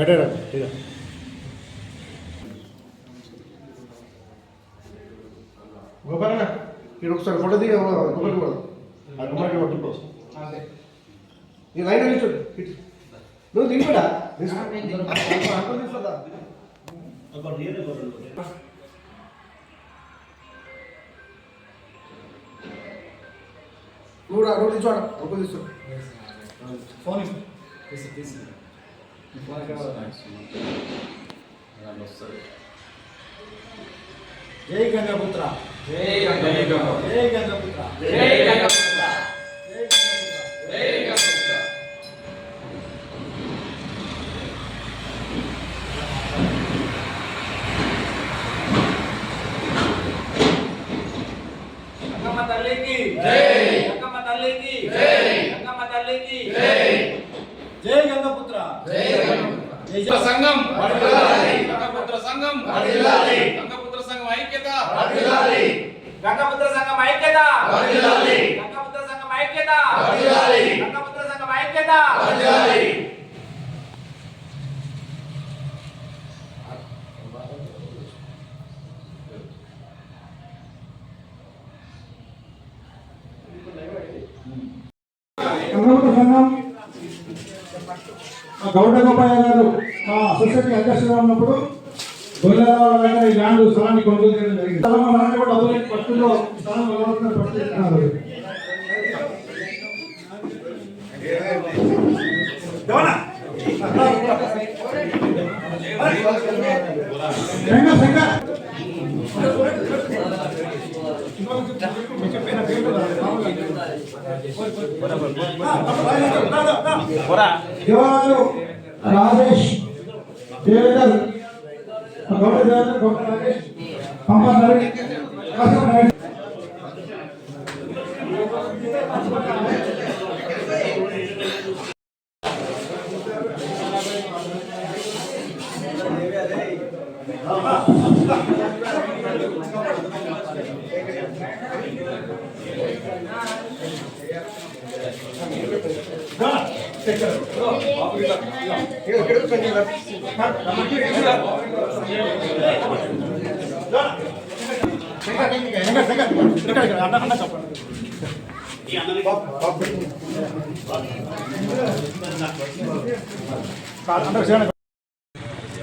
బయట రండి ఇక గోపాలన్న ఇక్కడ ఒకసారి ఫోటో దిగ గోపాల్ కూడా ఆ గుమ్మడికి పట్టుకో ఈ లైన్ నిల్చో ఇటు. నువ్వు దిగుడా నువ్వు రా నువ్వు నిల్చోడ ఫోన్ జై గంగపుత్ర. జై గంగపుత్ర. జై గంగపుత్ర. జై గంగపుత్ర. జై గంగపుత్ర. గంగమ్మ తల్లికి జై. గంగమ్మ తల్లికి జై. గంగమ్మ తల్లికి జై. జై గంగపుత్ర జై గంగపుత్ర. జై గంగపుత్ర సంఘం. గంగపుత్ర సంఘం. గంగపుత్ర సంఘం ఐక్యత. గంగపుత్ర సంఘం ఐక్యత. గంగపుత్ర సంఘం ఐక్యత. గంగపుత్ర సంఘం ఐక్యత. గంగవత సంఘం గౌడ గోపాయ గారు మా సొసైటీ అధ్యక్షులుగా ఉన్నప్పుడు గొల్లరావు దగ్గర ఈ ల్యాండ్ స్థలాన్ని కొనుగోలు చేయడం జరిగింది స్థలం కూడా పరిస్థితుల్లో ఈ స్థలం ఉన్నారు. గమన. శంకర్ శంకర్ రాజేష్ దేవేందర్ గౌడ దేవేందర్ గౌడ రాజేష్ పంపారు కాసం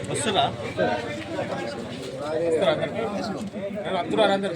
వస్తున్నా అందరూ అందరూ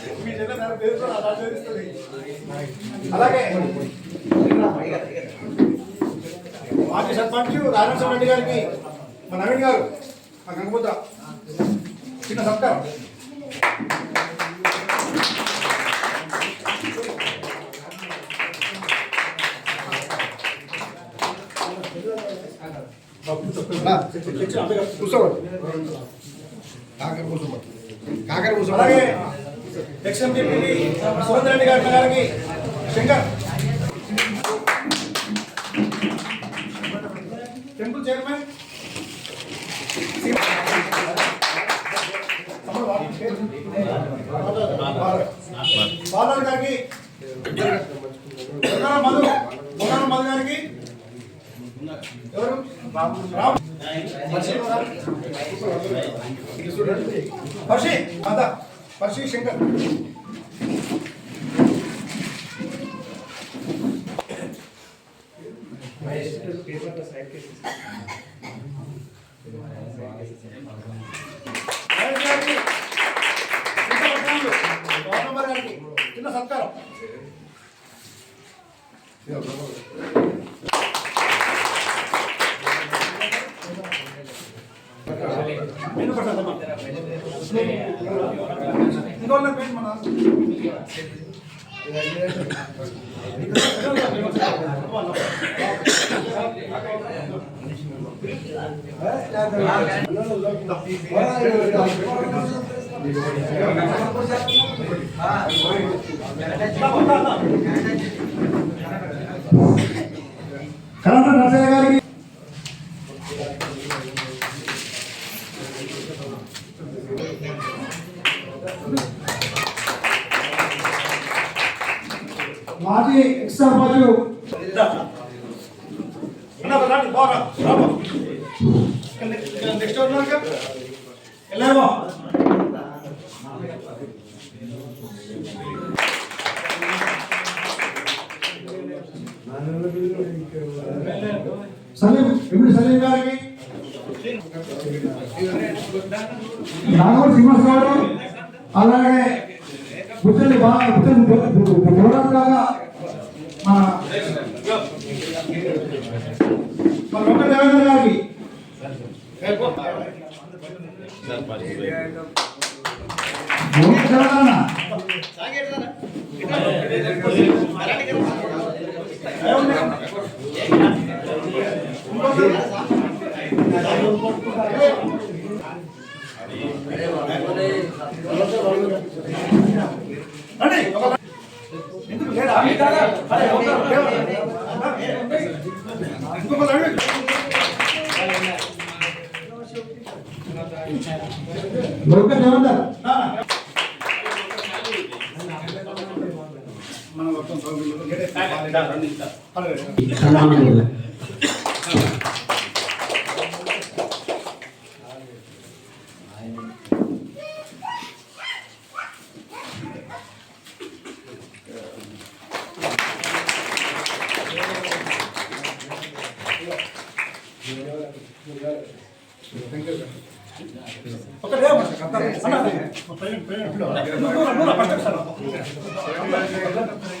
అలాగే. మాజీ సర్పంచ్ రాజేశ్వర రెడ్డి గారికి మా నవీన్ గారు మా గంగబుద్ధ. చిన్న సత్కారం కూర్చోండి. కాకర కూర్చోండి కాకర కూర్చోండి అలాగే ఎక్స్ఎంపీ సురేంద్ర రెడ్డి గారి గారికి శంకర్. Temple chairman. బాలాజీ గారికి మధు బొన్నారం మధు గారికి. ఎవరు? రామ్. పర్షి మాత పర్షి శంకర్ మహేష్ మెను పట్టదమ్మా ఇంకోళ్ళ పేరు మన కలెక్టర్ వెళ్ళారు సలీం ఇప్పుడు సలీం గారికి. నాగవర్ అలాగే బుద్ధని బాగా బుద్ధని దూరంగా మన మన దేవేంద్ర గారికి. మూడు அலமதுல்லா ఒకటే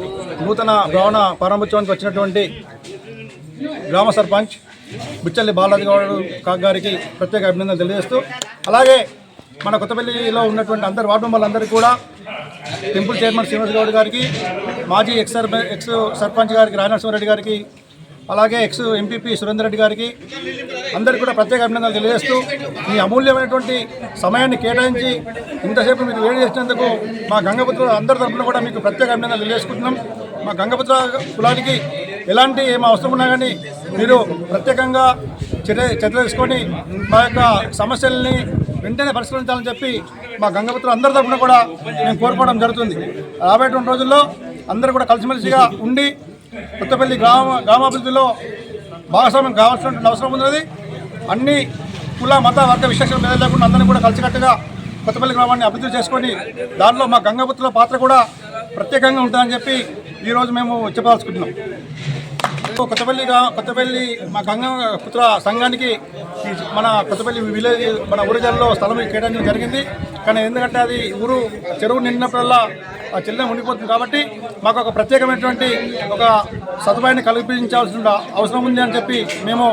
నూతన భవన ప్రారంభోత్సవానికి వచ్చినటువంటి గ్రామ సర్పంచ్ బిచ్చల్లి బాలాజీ గౌడ్ కాక్ గారికి ప్రత్యేక అభినందనలు తెలియజేస్తూ అలాగే మన కొత్తపల్లిలో ఉన్నటువంటి అందరు వార్డు మెంబర్లందరికీ కూడా టెంపుల్ చైర్మన్ శ్రీనివాస్ గౌడ్ గారికి మాజీ ఎక్స్ ఎక్స్ సర్పంచ్ గారికి రాజనరసింహారెడ్డి గారికి అలాగే ఎక్స్ ఎంపీపీ సురేందర్ రెడ్డి గారికి అందరికీ కూడా ప్రత్యేక అభినందనలు తెలియజేస్తూ మీ అమూల్యమైనటువంటి సమయాన్ని కేటాయించి ఇంతసేపు మీరు వేడి చేసినందుకు మా గంగపుత్రులు అందరి తరఫున కూడా మీకు ప్రత్యేక అభినందనలు తెలియజేసుకుంటున్నాం. మా గంగపుత్ర కులానికి ఎలాంటి ఏం అవసరం ఉన్నా కానీ మీరు ప్రత్యేకంగా చర్య చర్యలు తీసుకొని మా యొక్క సమస్యల్ని వెంటనే పరిష్కరించాలని చెప్పి మా గంగపుత్ర అందరి తరఫున కూడా మేము కోరుకోవడం జరుగుతుంది. రాబోయేటువంటి రోజుల్లో అందరూ కూడా కలిసిమెలిసిగా ఉండి కొత్తపల్లి గ్రామ గ్రామాభివృద్ధిలో భాగస్వామ్యం కావాల్సినటువంటి అవసరం ఉన్నది. అన్ని కుల మత వర్గ విశేషం మీద లేకుండా అందరినీ కూడా కలిసికట్టుగా కొత్తపల్లి గ్రామాన్ని అభివృద్ధి చేసుకొని దాంట్లో మా గంగపుత్రుల పాత్ర కూడా ప్రత్యేకంగా ఉంటుందని చెప్పి ఈరోజు మేము చెప్పదలుచుకుంటున్నాం. కొత్తపల్లి కొత్తపల్లి మా గంగ పుత్ర సంఘానికి మన కొత్తపల్లి విలేజ్ మన ఊరిజల్లో స్థలం కేటాయించడం జరిగింది. కానీ ఎందుకంటే అది ఊరు చెరువు నిండినప్పుడల్లా ఆ చెల్లె ఉండిపోతుంది కాబట్టి మాకు ఒక ప్రత్యేకమైనటువంటి ఒక సదుపాయాన్ని కల్పించాల్సిన అవసరం ఉంది అని చెప్పి మేము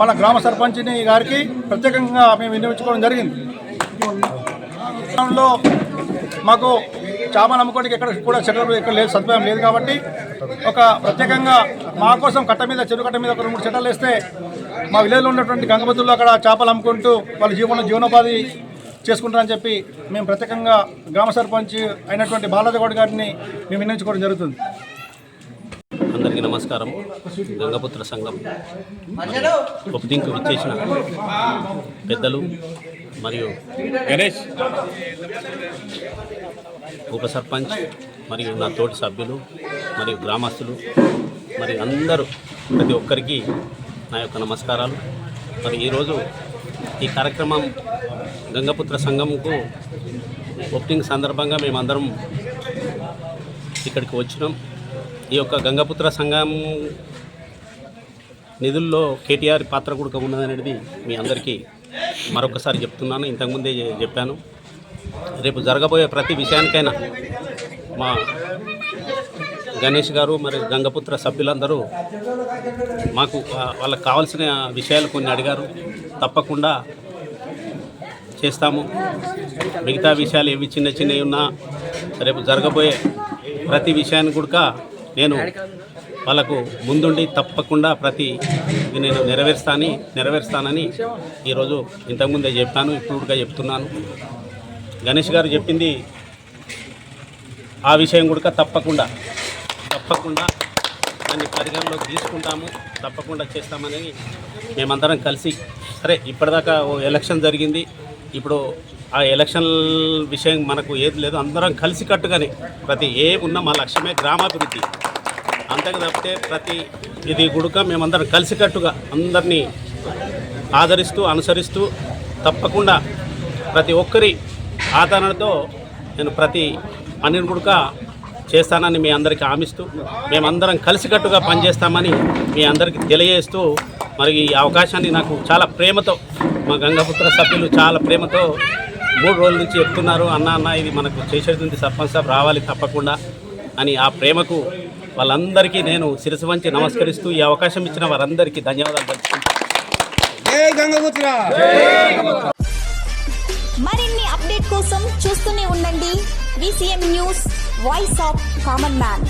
మన గ్రామ సర్పంచ్ని గారికి ప్రత్యేకంగా మేము వినియోగించుకోవడం జరిగింది. మాకు చేపలు అమ్ముకోవడానికి ఎక్కడ కూడా చెట్ల ఇక్కడ లేదు సదుపాయం లేదు కాబట్టి ఒక ప్రత్యేకంగా మా కోసం కట్ట మీద చెరువు కట్ట మీద ఒక రెండు మూడు చెట్టలు వేస్తే మా విలేజ్లో ఉన్నటువంటి గంగబద్దుల్లో అక్కడ చేపలు అమ్ముకుంటూ వాళ్ళ జీవన జీవనోపాధి చేసుకుంటారని చెప్పి మేము ప్రత్యేకంగా గ్రామ సర్పంచ్ అయినటువంటి బాలాజగౌడ్ గారిని మేము వినియోగించుకోవడం జరుగుతుంది. అందరికీ నమస్కారం. గంగపుత్ర సంఘం ఒప్పింకు విచ్చేసిన పెద్దలు మరియు గణేష్. ఉప సర్పంచ్ మరియు నా తోటి సభ్యులు మరియు గ్రామస్తులు మరి అందరూ ప్రతి ఒక్కరికి నా యొక్క నమస్కారాలు. మరి ఈరోజు ఈ కార్యక్రమం గంగపుత్ర సంఘంకు ఓపెనింగ్ సందర్భంగా మేమందరం ఇక్కడికి వచ్చినాం. ఈ యొక్క గంగపుత్ర సంఘం నిధుల్లో కేటీఆర్ పాత్ర కూడా ఉన్నదనేది మీ అందరికీ మరొకసారి చెప్తున్నాను. ఇంతకుముందే చెప్పాను. రేపు జరగబోయే ప్రతి విషయానికైనా మా గణేష్ గారు మరి గంగపుత్ర సభ్యులందరూ మాకు వాళ్ళకి కావాల్సిన విషయాలు కొన్ని అడిగారు. తప్పకుండా చేస్తాము. మిగతా విషయాలు ఏవి చిన్న చిన్నవి ఉన్నా రేపు జరగబోయే ప్రతి విషయాన్ని కూడా నేను వాళ్ళకు ముందుండి తప్పకుండా ప్రతి నేను నెరవేరుస్తానని నెరవేరుస్తానని ఈరోజు ఇంతకుముందే చెప్పాను ఇప్పుడుగా చెప్తున్నాను. గణేష్ గారు చెప్పింది. ఆ విషయం కూడా తప్పకుండా తప్పకుండా దాన్ని పరిగణలోకి తీసుకుంటాము. తప్పకుండా చేస్తామని మేమందరం కలిసి సరే ఇప్పటిదాకా ఓ ఎలక్షన్ జరిగింది. ఇప్పుడు ఆ ఎలక్షన్ విషయం మనకు ఏది లేదు. అందరం కలిసికట్టుగానే ప్రతి ఏ ఉన్న మా లక్ష్యమే గ్రామాభివృద్ధి. అంతకు తప్పితే ప్రతి ఇది గుడుక మేమందరం కలిసికట్టుగా అందరినీ ఆదరిస్తూ అనుసరిస్తూ తప్పకుండా ప్రతి ఒక్కరి ఆదరణతో నేను ప్రతి పనిని కూడా చేస్తానని మీ అందరికీ హామీస్తూ మేమందరం కలిసికట్టుగా పనిచేస్తామని మీ అందరికీ తెలియజేస్తూ మరి ఈ అవకాశాన్ని నాకు చాలా ప్రేమతో మా గంగాపుత్ర సభ్యులు చాలా ప్రేమతో మూడు రోజుల నుంచి చెప్తున్నారు అన్న అన్న ఇది మనకు చేసేటువంటి సర్పంచ్ సాబ్ రావాలి తప్పకుండా అని ఆ ప్రేమకు వాళ్ళందరికీ నేను శిరసు వంచి నమస్కరిస్తూ ఈ అవకాశం ఇచ్చిన వారందరికీ ధన్యవాదాలు మరిన్ని అప్డేట్ కోసం చూస్తూనే ఉండండి. VCM news voice of common man.